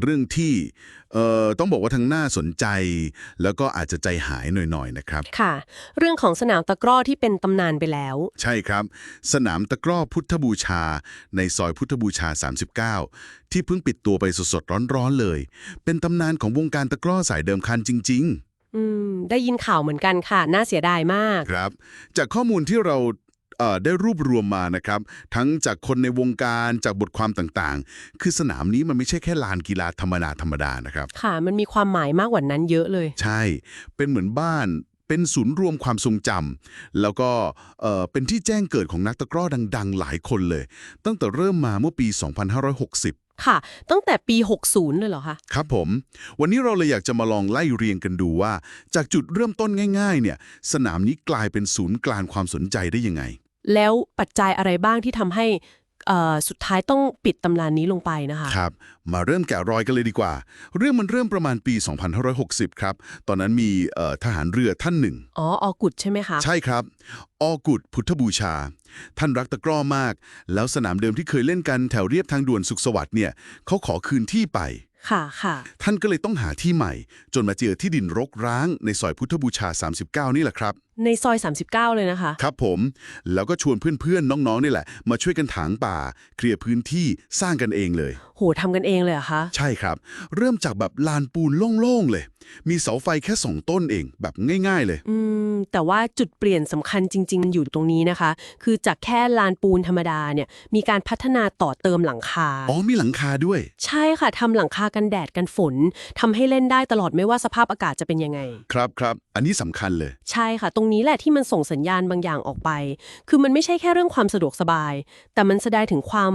เรื่องที่เอ่อต้องบอกว่าทั้งน่าสนใจ แล้วก็อาจจะใจหายหน่อยๆนะครับ ค่ะ เรื่องของสนามตะกร้อที่เป็นตำนานไปแล้ว ใช่ครับ สนามตะกร้อพุทธบูชา ในซอยพุทธบูชา 39 ที่เพิ่งปิดตัวไปสดๆร้อนๆเลย เป็นตำนานของวงการตะกร้อสายเดิมคันจริงอืม ได้ยินข่าวเหมือนกันค่ะ น่าเสียดายมากๆครับ จากข้อมูลที่เราเอ่อ ได้รวบรวมมานะครับ ทั้งจากคนในวงการจากบทความต่างๆ คือสนามนี้มันไม่ใช่แค่ลานกีฬาธรรมดาธรรมดานะครับ ค่ะมันมีความหมายมากกว่านั้นเยอะเลย ใช่ เป็นเหมือนบ้านเป็นศูนย์รวมความทรงจำแล้วก็เอ่อเป็นที่แจ้งเกิดของนักตะกร้อดัง ๆ หลายคนเลย ตั้งแต่เริ่มมาเมื่อปี 2560ค่ะ ตั้งแต่ปี 60 เลยเหรอคะ ครับผม วันนี้เราเลยอยากจะมาลองไล่เรียงกันดูว่า จากจุดเริ่มต้นง่าย ๆ เนี่ย สนามนี้กลายเป็นศูนย์กลางความสนใจได้ยังไง แล้วปัจจัยอะไรบ้างที่ทำให้เอ่อสุดท้ายต้องปิดตำรานนี้ลงไปนะคะ ครับ มาเริ่มแกะรอยกันเลยดีกว่า เรื่องมันเริ่มประมาณปี 2560 ครับ ตอนนั้นมีเอ่อทหารเรือท่านหนึ่ง อ๋อออกุดใช่ไหมคะ ใช่ครับออกุดพุทธบูชา ท่านรักตะกร้อมาก แล้วสนามเดิมที่เคยเล่นกันแถวเรียบทางด่วนสุขสวัสดิ์เนี่ยเขาขอคืนที่ไป ค่ะค่ะ ท่านก็เลยต้องหาที่ใหม่ จนมาเจอที่ดินรกร้างในซอยพุทธบูชา 39 นี่แหละครับในซอย 39 เลยนะคะ ครับผม แล้วก็ชวนเพื่อนๆ น้องๆ นี่แหละ มาช่วยกันถางป่า เคลียร์พื้นที่สร้างกันเองเลย โหทำกันเองเลยเหรอะคะ ใช่ครับ เริ่มจากแบบลานปูนโล่ง ๆ เลย มีเสาไฟแค่สองต้นเองแบบง่าย ๆ เลย อืม แต่ว่าจุดเปลี่ยนสำคัญจริง ๆ มันอยู่ตรงนี้นะคะ คือจากแค่ลานปูนธรรมดาเนี่ย มีการพัฒนาต่อเติมหลังคา อ๋อมีหลังคาด้วย ใช่ค่ะทำหลังคากันแดดกันฝนทำให้เล่นได้ตลอดไม่ว่าสภาพอากาศจะเป็นยังไง ครับครับ อันนี้สำคัญเลย ใช่ค่ะตรงนี้แหละที่มันส่งสัญญาณบางอย่างออกไป คือมันไม่ใช่แค่เรื่องความสะดวกสบาย แต่มันแสดงถึงความ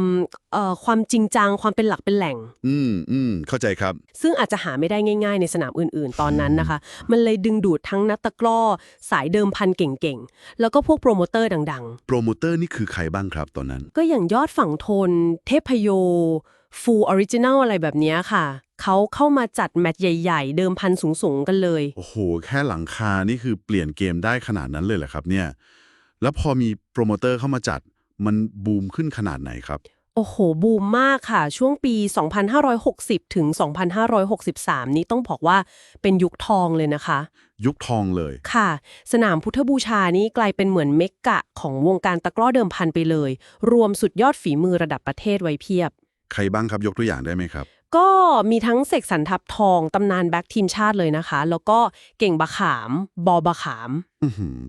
เอ่อความจริงจังความเป็นหลักเป็นแหล่ง อืมอืมเข้าใจครับ ซึ่งอาจจะหาไม่ได้ง่าย ๆ ในสนามอื่น ๆ ตอนนั้นนะคะ มันเลยดึงดูดทั้งนักตะกร้อ สายเดิมพันเก่งๆ แล้วก็พวกโปรโมเตอร์ดังโปรโมเตอร์นี่คือใครบ้างครับตอนนั้นๆก็อย่างยอดฝั่งทน เทพโย ฟูออริจินัลอะไรแบบเนี้ยค่ะ เขาเข้ามาจัดแมตช์ใหญ่ๆ เดิมพันสูงๆ กันเลย โอ้โห แค่หลังคานี่คือเปลี่ยนเกมได้ขนาดนั้นเลยเหรอครับเนี่ย แล้วพอมีโปรโมเตอร์เข้ามาจัดมันบูมขึ้นขนาดไหนครับ โอ้โห บูมมากค่ะ ช่วงปี 2560 ถึง 2563 นี้ต้องบอกว่าเป็นยุคทองเลยนะคะ ยุคทองเลย ค่ะ สนามพุทธบูชานี้กลายเป็นเหมือนเมกกะของวงการตะกร้อเดิมพันไปเลย รวมสุดยอดฝีมือระดับประเทศไว้เพียบ ใครบ้างครับยกตัวอย่างได้ไหมครับ ก็มีทั้งเสกสรรทับทองตำนานแบ็กทีมชาติเลยนะคะ แล้วก็เก่งบะขาม บอบะขาม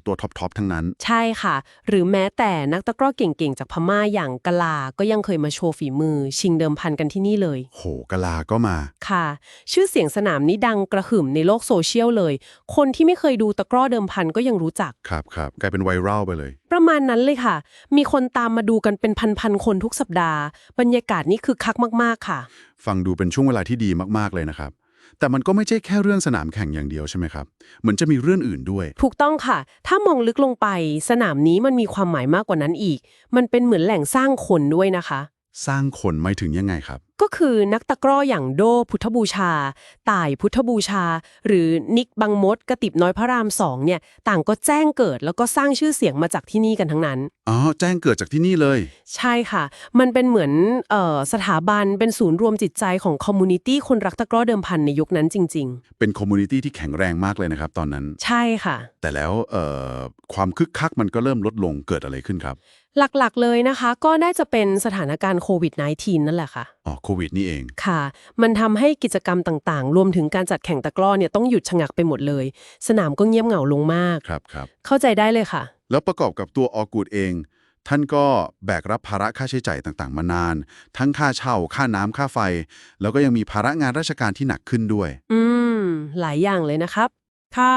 ตัวท็อปทอปทั้งนั้น ใช่ค่ะ หรือแม้แต่นักตะกร้อเก่งๆ จากพม่าอย่างกะลา ก็ยังเคยมาโชว์ฝีมือ ชิงเดิมพันกันที่นี่เลย โหกะลาก็มา ค่ะ ชื่อเสียงสนามนี้ดังกระหึ่มในโลกโซเชียลเลย คนที่ไม่เคยดูตะกร้อเดิมพันก็ยังรู้จัก ครับครับกลายเป็นไวรัลไปเลย ประมาณนั้นเลยค่ะ มีคนตามมาดูกันเป็นพันๆคนทุกสัปดาห์ บรรยากาศนี่คือคักมากๆค่ะ ฟังดูเป็นช่วงเวลาที่ดีมากๆเลยนะครับ แต่มันก็ไม่ใช่แค่เรื่องสนามแข่งอย่างเดียวใช่ไหมครับ เหมือนจะมีเรื่องอื่นด้วย ถูกต้องค่ะ ถ้ามองลึกลงไป สนามนี้มันมีความหมายมากกว่านั้นอีก มันเป็นเหมือนแหล่งสร้างคนด้วยนะคะ สร้างคนไม่ถึงยังไงครับ ก็คือนักตะกร้ออย่างโดพุทธบูชา ต่ายพุทธบูชา หรือนิกบังมดกระติบน้อยพระรามสองเนี่ย ต่างก็แจ้งเกิดแล้วก็สร้างชื่อเสียงมาจากที่นี่กันทั้งนั้น อ๋อ แจ้งเกิดจากที่นี่เลย ใช่ค่ะ มันเป็นเหมือนเอ่อสถาบันเป็นศูนย์รวมจิตใจของคอมมูนิตี้คนรักตะกร้อเดิมพันในยุคนั้นจริงเป็นคอมมูนิตี้ที่แข็งแรงมากเลยนะครับตอนนั้นๆใช่ค่ะ แต่แล้วเอ่อความคึกคักมันก็เริ่มลดลงเกิดอะไรขึ้นครับ หลักๆเลยนะคะ ก็น่าจะเป็นสถานการณ์โควิด -19 นั่นแหละค่ะ อ๋อโควิดนี่เอง ค่ะ มันทำให้กิจกรรมต่างๆ รวมถึงการจัดแข่งตะกร้อเนี่ยต้องหยุดชะงักไปหมดเลย สนามก็เงียบเหงาลงมาก ครับครับ เข้าใจได้เลยค่ะ แล้วประกอบกับตัวออกูดเอง ท่านก็แบกรับภาระค่าใช้จ่ายต่างๆ มานาน ทั้งค่าเช่า ค่าน้ำค่าไฟ แล้วก็ยังมีภาระงานราชการที่หนักขึ้นด้วย อืม หลายอย่างเลยนะครับ ค่ะ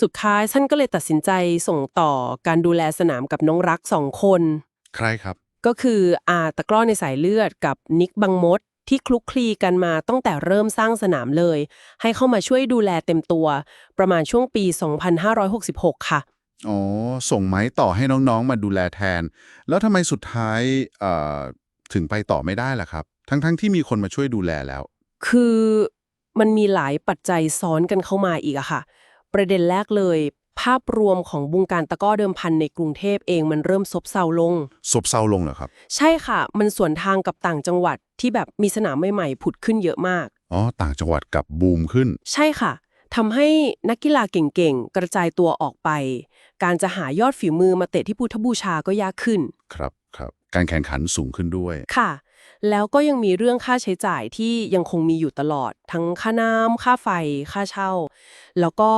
สุดท้ายท่านก็เลยตัดสินใจส่งต่อการดูแลสนามกับน้องรักสองคน ใครครับ ก็คืออาตะกร้อในสายเลือดกับนิกบังมดที่คลุกคลีกันมาตั้งแต่เริ่มสร้างสนามเลย ให้เข้ามาช่วยดูแลเต็มตัว ประมาณช่วงปี 2566 ค่ะ อ๋อ ส่งไม้ต่อให้น้องๆ มาดูแลแทน แล้วทำไมสุดท้ายเอ่อถึงไปต่อไม่ได้ล่ะครับ ทั้งๆที่มีคนมาช่วยดูแลแล้ว คือมันมีหลายปัจจัยซ้อนกันเข้ามาอีกอะค่ะ ประเด็นแรกเลย ภาพรวมของวงการตะกร้อเดิมพันในกรุงเทพเองมันเริ่มซบเซาลง ซบเซาลงเหรอครับ ใช่ค่ะ มันสวนทางกับต่างจังหวัดที่แบบมีสนามใหม่ๆผุดขึ้นเยอะมาก อ๋อ ต่างจังหวัดกลับบูมขึ้น ใช่ค่ะทำให้นักกีฬาเก่งๆ กระจายตัวออกไป การจะหายอดฝีมือมาเตะที่พุทธบูชาก็ยากขึ้น ครับครับ การแข่งขันสูงขึ้นด้วย ค่ะ แล้วก็ยังมีเรื่องค่าใช้จ่ายที่ยังคงมีอยู่ตลอด ทั้งค่าน้ำค่าไฟ ค่าเช่า แล้วก็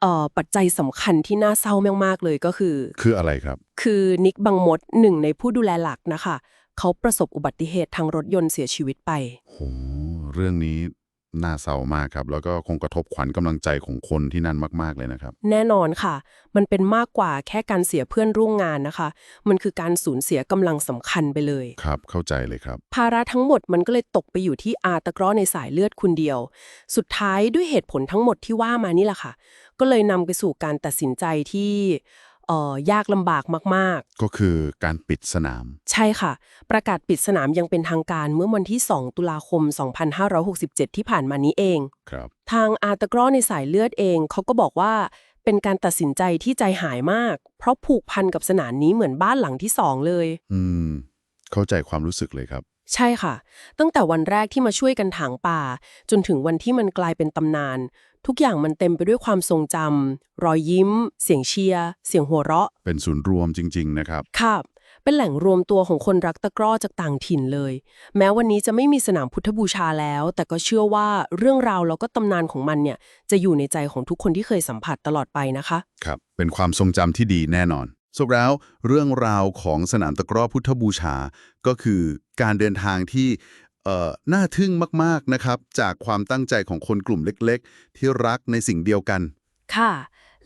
เอ่อปัจจัยสำคัญที่น่าเศร้ามากๆเลยก็คือ คืออะไรครับ คือนิกบังมดหนึ่งในผู้ดูแลหลักนะคะ เขาประสบอุบัติเหตุทางรถยนต์เสียชีวิตไปโหเรื่องนี้ น่าเศร้ามากครับ แล้วก็คงกระทบขวัญกำลังใจของคนที่นั่นมาก ๆ เลยนะครับ แน่นอนค่ะ มันเป็นมากกว่าแค่การเสียเพื่อนร่วมงานนะคะ มันคือการสูญเสียกำลังสำคัญไปเลย ครับ เข้าใจเลยครับ ภาระทั้งหมดมันก็เลยตกไปอยู่ที่อาตะกร้อในสายเลือดคุณเดียว สุดท้ายด้วยเหตุผลทั้งหมดที่ว่ามานี่แหละค่ะ ก็เลยนำไปสู่การตัดสินใจที่ เอ่อยากลำบากมากก็คือการปิดสนาม ๆ ใช่ค่ะ ประกาศปิดสนามอยังเป็นทางการเมื่อวันที่ 2 ตุลาคม 2567 ที่ผ่านมานี้เอง ครับ ทางอาตะกร้อในสายเลือดเองเขาก็บอกว่าเป็นการตัดสินใจที่ใจหายมาก เพราะผูกพันกับสนามนี้เหมือนบ้านหลังที่สองเลย อืม เข้าใจความรู้สึกเลยครับ ใช่ค่ะ ตั้งแต่วันแรกที่มาช่วยกันถางป่า จนถึงวันที่มันกลายเป็นตำนาน ทุกอย่างมันเต็มไปด้วยความทรงจำรอยยิ้ม เสียงเชียร์ เสียงหัวเราะ เป็นศูนย์รวมจริง ๆ นะครับ ครับ เป็นแหล่งรวมตัวของคนรักตะกร้อจากต่างถิ่นเลย แม้วันนี้จะไม่มีสนามพุทธบูชาแล้ว แต่ก็เชื่อว่าเรื่องราวแล้วก็ตำนานของมันเนี่ย จะอยู่ในใจของทุกคนที่เคยสัมผัสตลอดไปนะคะ ครับ เป็นความทรงจำที่ดีแน่นอนสุดแล้วเรื่องราวของสนามตะกร้อพุทธบูชา ก็คือการเดินทางที่เอ่อ น่าทึ่งมากๆนะครับ จากความตั้งใจของคนกลุ่มเล็กๆ ที่รักในสิ่งเดียวกัน ค่ะ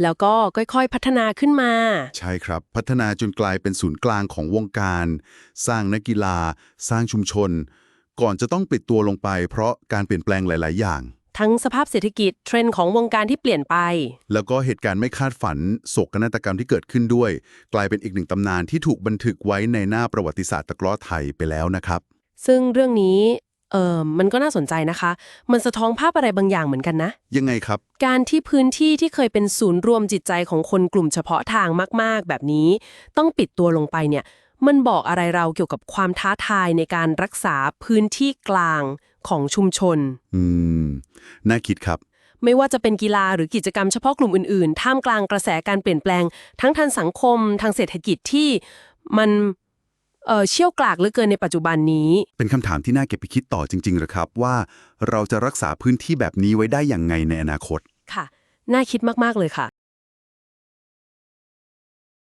แล้วก็ค่อยๆ พัฒนาขึ้นมา ใช่ครับ พัฒนาจนกลายเป็นศูนย์กลางของวงการ สร้างนักกีฬา สร้างชุมชน ก่อนจะต้องปิดตัวลงไป เพราะการเปลี่ยนแปลงหลาย ๆ อย่าง ทั้งสภาพเศรษฐกิจเทรนด์ของวงการที่เปลี่ยนไป แล้วก็เหตุการณ์ไม่คาดฝันโศกนาฏกรรมที่เกิดขึ้นด้วย กลายเป็นอีกหนึ่งตำนานที่ถูกบันทึกไว้ในหน้าประวัติศาสตร์ตะกร้อไทยไปแล้วนะครับ ซึ่งเรื่องนี้เออมันก็น่าสนใจนะคะ มันสะท้อนภาพอะไรบางอย่างเหมือนกันนะ ยังไงครับ การที่พื้นที่ที่เคยเป็นศูนย์รวมจิตใจของคนกลุ่มเฉพาะทางมาก ๆ แบบนี้ ต้องปิดตัวลงไปเนี่ย มันบอกอะไรเราเกี่ยวกับความท้าทายในการรักษาพื้นที่กลางของชุมชน อืม น่าคิดครับ ไม่ว่าจะเป็นกีฬาหรือกิจกรรมเฉพาะกลุ่มอื่น ๆ ท่ามกลางกระแสการเปลี่ยนแปลง ทั้งทางสังคม ทางเศรษฐกิจที่มัน เอ่อเชี่ยวกรากเหลือเกินในปัจจุบันนี้ เป็นคำถามที่น่าเก็บไปคิดต่อจริงๆเหรอครับ ว่าเราจะรักษาพื้นที่แบบนี้ไว้ได้อย่างไงในอนาคต ค่ะ น่าคิดมาก ๆ เลยค่ะ